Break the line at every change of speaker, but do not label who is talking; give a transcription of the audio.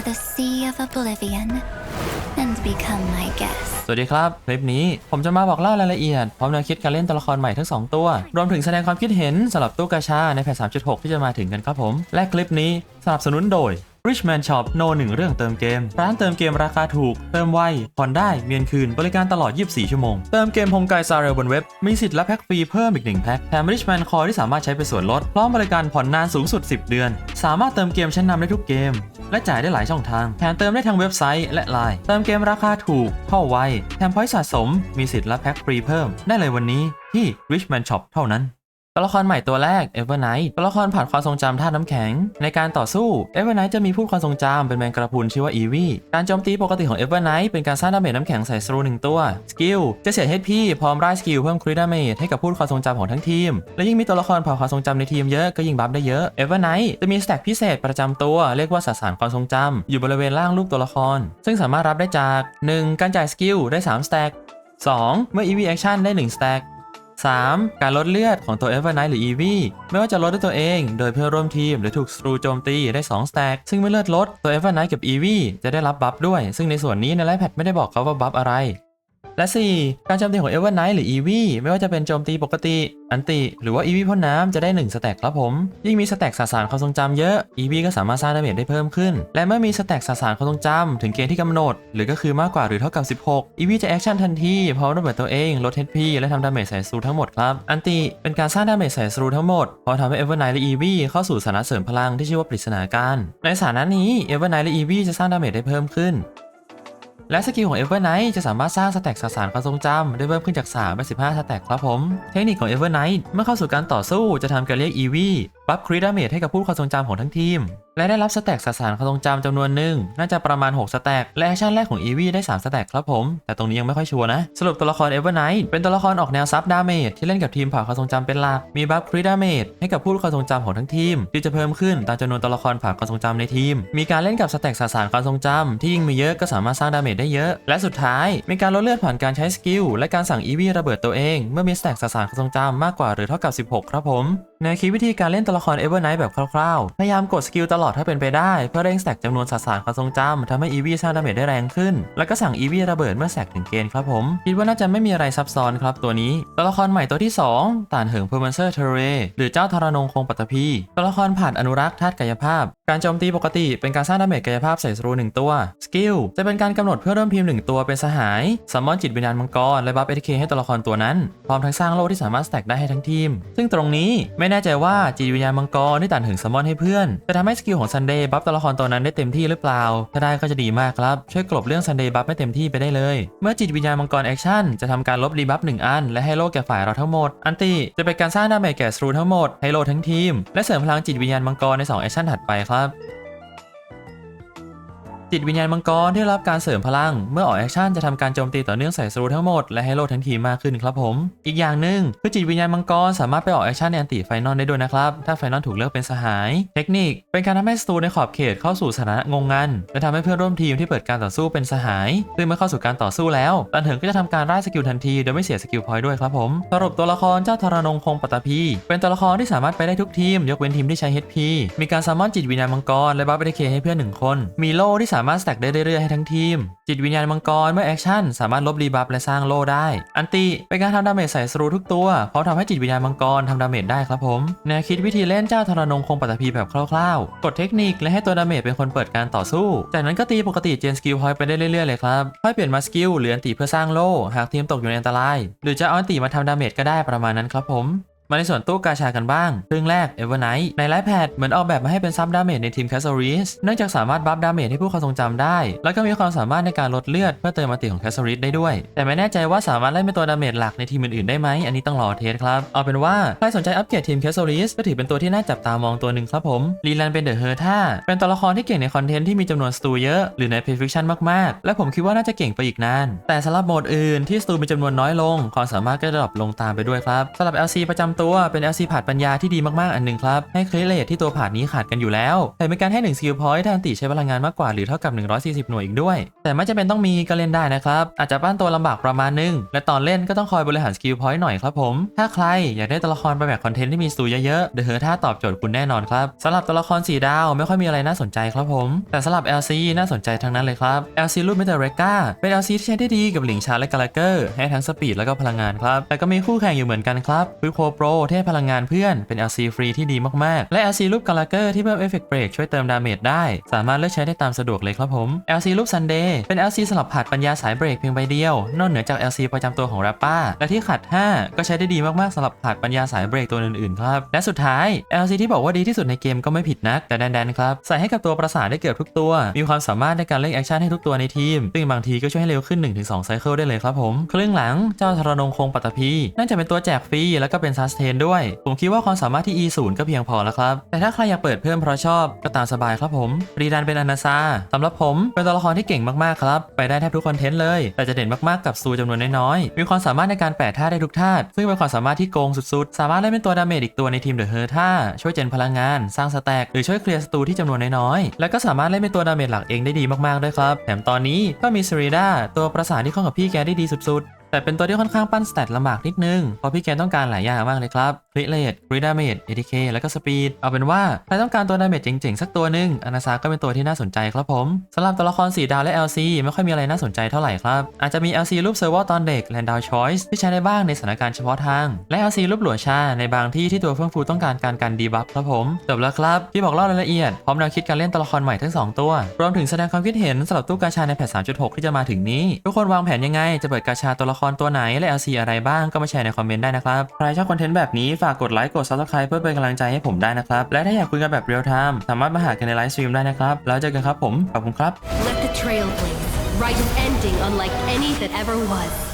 to the Sea of Oblivion and become my guest.
สวัสดีครับ คลิปนี้ผมจะมาบอกเล่ารายละเอียด พร้อมแนวคิดการเล่นตัวละครใหม่ทั้ง 2 ตัว รวมถึงแสดงความคิดเห็นสำหรับตู้กาชาในแพท3.6 ที่จะมาถึงกันครับผม และคลิปนี้สนับสนุนโดย Richman Shop โนหนึ่งเรื่องเติมเกม ร้านเติมเกมราคาถูก เติมไวผ่อนได้ เมียนคืน บริการตลอด 24 ชั่วโมง เติมเกมโฮมไกซาเรลบนเว็บ มีสิทธิ์รับแพ็กฟรีเพิ่มอีก 1 แพ็กแถม Richman Core ที่สามารถใช้เป็นส่วนลด พร้อมบริการผ่อนนานสูงสุด 10 เดือน สามารถเติมเกมชั้นนำได้ทุกเกม และจ่ายได้หลายช่องทาง แถมเติมได้ทางเว็บไซต์และไลน์เติมเกมราคาถูก เข้าไว แถมพอยต์สะสม มีสิทธิ์รับแพ็กฟรีเพิ่ม ได้เลยวันนี้ที่ Richman Shop เท่านั้น ตัวละครใหม่ตัวแรก Evernight ตัวละครผ่านความทรงจำธาตุน้ำแข็ง ในการต่อสู้ Evernight จะมีผู้ความทรงจำเป็นแมงกระพุนชื่อว่า Eevee การโจมตีปกติของ Evernight เป็นการสร้างดาเมจน้ำแข็งใส่สรูหนึ่งตัว สกิล จะเสีย HP พร้อมไล่สกิลเพิ่มคริดาเมจให้กับผู้ความทรงจำของทั้งทีม และยิ่งมีตัวละครผ่านความทรงจำในทีมเยอะก็ยิ่งบัฟได้เยอะ Evernight จะมีสแต็กพิเศษประจำตัวเรียกว่าสสารความทรงจำอยู่บริเวณล่างรูปตัวละคร ซึ่งสามารถรับได้จาก 1. การจ่ายสกิลได้3สแต็ก 2. เมื่อ EV Action ได้1สแต็ก 3. การลดเลือดของตัวเอเวอร์ไนท์หรืออีวีไม่ว่าจะลดด้วยตัวเอง โดยเพื่อนร่วมทีมหรือถูกสตรูโจมตีได้2สแต็กซึ่งเมื่อเลือดลดตัวเอเวอร์ไนท์กับอีวีจะได้รับบัฟด้วย ซึ่งในส่วนนี้ในไลฟ์แพดไม่ได้บอกเขาว่าบัฟอะไร และ 4. การโจมตีของ Evernight หรือ Eevee ไม่ว่าจะเป็นโจมตีปกติ อันติ หรือว่า Eevee พ่นน้ำจะได้ 1 สแต็กครับผม ยิ่งมีสแต็กสสารความทรงจำเยอะ Eevee ก็สามารถสร้างดาเมจได้เพิ่มขึ้น และเมื่อมีสแต็กสสารความทรงจำถึงเกณฑ์ที่กำหนด หรือก็คือมากกว่าหรือเท่ากับ 16 Eevee จะแอคชั่นทันทีพร้อมระเบิดตัวเองลด HP และทำดาเมจใส่สูทั้งหมดครับอันติเป็นการสร้างดาเมจใส่สูทั้งหมดพอทำให้ Evernight และ Eevee เข้าสู่สถานะเสริมพลังที่ชื่อว่าปริศนาการในสถานะนี้ Evernight และ Eevee จะสร้างดาเมจได้เพิ่มขึ้น และสกิลของ Evernight จะสามารถสร้างสแต็กสสารความทรงจำได้เพิ่มขึ้นจาก3เป็น15สแต็กครับผม เทคนิคของ Evernight เมื่อเข้าสู่การต่อสู้จะทำการเรียก e v ี บัฟคริดาเมจให้กับผู้ความทรงจำของทั้งทีม และได้รับสแต็กสสารความทรงจำจำนวนหนึ่ง น่าจะประมาณ 6 สแต็ก และแอคชั่นแรกของ Eevee ได้ 3 สแต็กครับผม แต่ตรงนี้ยังไม่ค่อยชัวร์นะ สรุปตัวละคร Evernight เป็นตัวละครออกแนวซับดาเมจที่เล่นกับทีมผ่าความทรงจำเป็นหลัก มีบัฟคริดาเมจให้กับผู้ความทรงจำของทั้งทีม ที่จะเพิ่มขึ้นตามจำนวนตัวละครผ่าความทรงจำในทีม มีการเล่นกับสแต็กสสารความทรงจำที่ยิ่งมีเยอะก็สามารถสร้างดาเมจได้เยอะ และสุดท้าย มีการลดเลือดผ่านการใช้สกิลและการสั่ง Eevee ระเบิดตัวเอง เมื่อมีสแต็กสสารความทรงจำมากกว่าหรือเท่ากับ 16 ครับผม ในคลิปวิธีการเล่นตัวละคร Evernight แบบคร่าวๆ พยายามกดสกิลตลอดถ้าเป็นไปได้ เพื่อเร่งแต็กจำนวนสสารความทรงจำทำให้ Eevee สร้างดาเมจได้แรงขึ้น แล้วก็สั่ง Eevee ระเบิดเมื่อแสกถึงเกณฑ์ครับผม คิดว่าน่าจะไม่มีอะไรซับซ้อนครับตัวนี้ ตัวละครใหม่ตัวที่ 2 ต่านเหิงเพอร์มันเซอร์เทเรหรือเจ้าทรนงคงปัตภีตัวละครผ่านอนุรักษ์ธาตุกายภาพ การโจมตีปกติเป็นการสร้างดาเมจกายภาพใส่สรูหนึ่งตัวสกิลจะเป็นการกำหนดเพื่อเริ่มพิมพ์หนึ่งตัวเป็นสหายซัมมอนจิตวิญญาณมังกรและบัฟเอทเคให้ตัวละครตัวนั้นพร้อมทั้งสร้างโล่ที่สามารถแตกได้ให้ทั้งทีม ซึ่งตรงนี้ไม่แน่ใจว่าจิตวิญญาณมังกรที่ต่านถึงซัมอนให้เพื่อน จะทำให้สกิลของซันเดย์บัฟตัวละครตัวนั้นได้เต็มที่หรือเปล่า ถ้าได้ก็จะดีมากครับ ช่วยกลบเรื่องซันเดย์บัฟไม่เต็มที่ไปได้เลย เมื่อจิตวิญญาณมังกรแอคชั่นจะทำการลบดีบัฟหนึ่งอัน และให้โล่แก่ฝ่ายเราทั้งหมด อันตีจะเป็นการสร้างดาเมจแก่สรูทั้งหมดให้โล่ทั้งทีม และเสริมพลังจิตวิญญาณมังกรใน2แอคชั่นถัดไปครับ จิตวิญญาณมังกรที่ได้รับการเสริมพลัง เมื่อออกแอคชั่นจะทำการโจมตีต่อเนื่องใส่สรูทั้งหมดและให้โลดทั้งทีมมากขึ้นครับผม อีกอย่างหนึ่งคือจิตวิญญาณมังกรสามารถไปออกแอคชั่นในอันติไฟนอลได้ด้วยนะครับ ถ้าไฟนอลถูกเลือกเป็นสหาย เทคนิค เป็นการทำให้สตูในขอบเขตเข้าสู่สถานะงงงันและทำให้เพื่อนร่วมทีมที่เปิดการต่อสู้เป็นสหาย ซึ่งเมื่อเข้าสู่การต่อสู้แล้วตันเถิงก็จะทำการไล่สกิลทันทีโดยไม่เสียสกิลพอยต์ด้วยครับผมสรุปตัวละครเจ้าทรนงคงปตตภีเป็นตัวละครที่สามารถไปได้ทุกทีม ยกเว้นทีมที่ใช้ HP มีการซัมมอนจิตวิญญาณมังกรและบัฟเอทีเคให้เพื่อนหนึ่งคน มีโล่ที่สาามารถสแต็กได้เรื่อยๆให้ทั้งทีม จิตวิญญาณมังกรเมื่อแอคชั่นสามารถลบรีบัฟและสร้างโล่ได้ อันติเป็นการทำดาเมจใส่สรูทุกตัวเพราะทำให้จิตวิญญาณมังกรทำดาเมจได้ครับผมแนวคิดวิธีเล่นเจ้าทรนงคงปัตตภีแบบคร่าวๆ กดเทคนิคและให้ตัวดาเมจเป็นคนเปิดการต่อสู้ จากนั้นก็ตีปกติเจนสกิลพอยไปได้เรื่อยๆเลยครับค่อยเปลี่ยนมาสกิลหรืออันติเพื่อสร้างโล่หากทีมตกอยู่ในอันตราย หรือจะเอาอันติมาทำดาเมจก็ได้ประมาณนั้นครับผม มาในส่วนตู้กาชากันบ้างเรื่องแรก Evernight ในไลฟ์แพดเหมือนออกแบบมาให้เป็นซับดาเมจในทีม c a s s a r i s เนื่องจากสามารถบัฟดาเมจให้ผู้ความทรงจำได้ แล้วก็มีความสามารถในการลดเลือดเพื่อเติมอัติของ c a s s a r i s ได้ด้วย แต่ไม่แน่ใจว่าสามารถเล่นเป็นตัวดาเมจหลักในทีมอื่นๆได้ไหมอันนี้ต้องรอเทสครับเอาเป็นว่าใครสนใจอัปเกรดทีม c a s s a r i s ก็ถือเป็นตัวที่น่าจับตามองตัวหนึ่งครับผมลีแลนเป็นเดอะเฮอร์ท่าเป็นตัวละครที่เก่งในคอนเทนต์ที่มีจำนวนสตูเยอะหรือในเพย์ฟิคชันมากๆ และผมคิดว่าน่าจะเก่งไปอีกนานแต่สำหรับโหมดอื่นที่สตูมีจำนวนน้อยลงความสามารถก็จะดรอปลงตามไปด้วยครับสำหรับ LC ประจำตัวเป็น LC ผาดปัญญาที่ดีมากๆ อันหนึ่งครับ ให้คลิเลตที่ตัวผาดนี้ขาดกันอยู่แล้วแต่เป็นการให้1สกิลพอยต์ถ้าอันติใช้พลังงานมากกว่าหรือเท่ากับ 140 หน่วยอีกด้วย แต่ไม่จำเป็นต้องมีก็เล่นได้นะครับ อาจจะปั้นตัวลำบากประมาณนึง และตอนเล่นก็ต้องคอยบริหารสกิลพอยต์หน่อยครับผม ถ้าใครอยากได้ตัวละครไปแบบคอนเทนต์ที่มีสตูเยอะๆเดอะเฮอร์ท่าตอบโจทย์คุณแน่นอนครับสำหรับตัวละครสีดาวไม่ค่อยมีอะไรน่าสนใจครับผม แต่สำหรับ LC น่าสนใจทั้งนั้นเลยครับ LC รูปเมตาเรกาเป็น LC ที่ใช้ได้ดีกับหลิงชาและกาลเกอร์ให้ทั้งสปีดแล้วก็พลังงานครับแต่ก็มีคู่แข่งอยู่เหมือนกันครับคือโคโปรเทพพลังงานเพื่อน เป็น LC ฟรีที่ดีมากๆ และ LC รูปกาลเกอร์ที่เพิ่มเอฟเฟกต์เบรกช่วยเติมดาเมจได้ สามารถเลือกใช้ได้ตามสะดวกเลยครับผม LC รูปซันเดย์เป็น LC สลับผัดปัญญาสายเบรกเพียงใบเดียว นอกเหนือจาก LC ประจำตัวของแรปป้า และที่ขัด 5 ก็ใช้ได้ดีมากๆสำหรับผัดปัญญาสายเบรกตัวอื่นๆครับและสุดท้าย LC ที่บอกว่าดีที่สุดในเกมก็ไม่ผิดนักแต่แดนๆครับใส่ให้กับตัวประสาทได้เกือบทุกตัว มีความสามารถในการเล่นแอคชั่นให้ทุกตัวในทีมซึ่งบางทีก็ช่วยให้เร็วขึ้น 1-2ไซเคิลได้เลยครับผมครึ่งหลังเจ้าธรนงคงปัตตภีน่าจะเป็นตัวแจกฟรีแล้วก็เป็นซัสเทนด้วย ผมคิดว่าความสามารถที่ E 0 ก็เพียงพอแล้วครับ แต่ถ้าใครอยากเปิดเพิ่มเพราะชอบก็ตามสบายครับผมรีดันเป็นอนาซาสำหรับผมเป็นตัวละครที่เก่งมากๆครับ ไปได้แทบทุกคอนเทนต์เลย แต่จะเด่นมากๆกับซูจำนวนน้อยๆ มีความสามารถในการแปะท่าได้ทุกท่าซึ่งเป็นความสามารถที่โกงสุดๆ สามารถเล่นเป็นตัวดาเมจอีกตัวในทีมเดอะเฮอร์ท่าช่วยเจนพลังงาน สร้างสแต็กหรือช่วยเคลียร์ศัตรูที่จำนวนน้อยๆ แล้วก็สามารถเล่นเป็นตัวดาเมจหลักเองได้ดีมากๆด้วยครับ แถมตอนนี้ก็มีซรีดาตัวประสานที่เข้ากับพี่แกได้ดีสุดๆ แต่เป็นตัวที่ค่อนข้างปั้นสเตตลำบากนิดนึง เพราะพี่แกต้องการหลายอย่างมากเลยครับคริเลตคริดาเมจเอทีเคแล้วก็สปีด เอาเป็นว่าใครต้องการตัวดาเมจเจ๋งๆ สักตัวหนึ่งอนาซาก็เป็นตัวที่น่าสนใจครับผมสำหรับตัวละครสีดาวและ LC ไม่ค่อยมีอะไรน่าสนใจเท่าไหร่ครับ อาจจะมี LC รูปเซอร์วอตอนเด็กแลนดาวชอยส์ที่ใช้ได้บ้างในสถานการณ์เฉพาะทาง และ LC รูปหลัวชาในบางที่ที่ตัวเฟื่องฟูต้องการการกันดีบัฟครับผมจบแล้วครับที่บอกเล่ารายละเอียดพร้อมแนวคิดการเล่นตัวละครใหม่ทั้งสองตัวรวมถึงแสดงความคิดเห็นสำหรับตู้กาชาในแพท3.6 ที่จะมาถึงนี้ ทุกคนวางแผนยังไงจะเปิดกาชาตัวละครตัวไหนและ LC อะไรบ้างก็มาแชร์ในคอมเมนต์ได้นะครับใครชอบคอนเทนต์แบบนี้ฝากกดไลค์กด Subscribe เพื่อเป็นกำลังใจให้ผมได้นะครับและถ้าอยากคุยกันแบบเรียลไทม์สามารถมาหากันในไลฟ์สตรีมได้นะครับแล้วเจอกันครับผมขอบคุณครับ
Let the trail blaze, write an ending unlike any that ever was.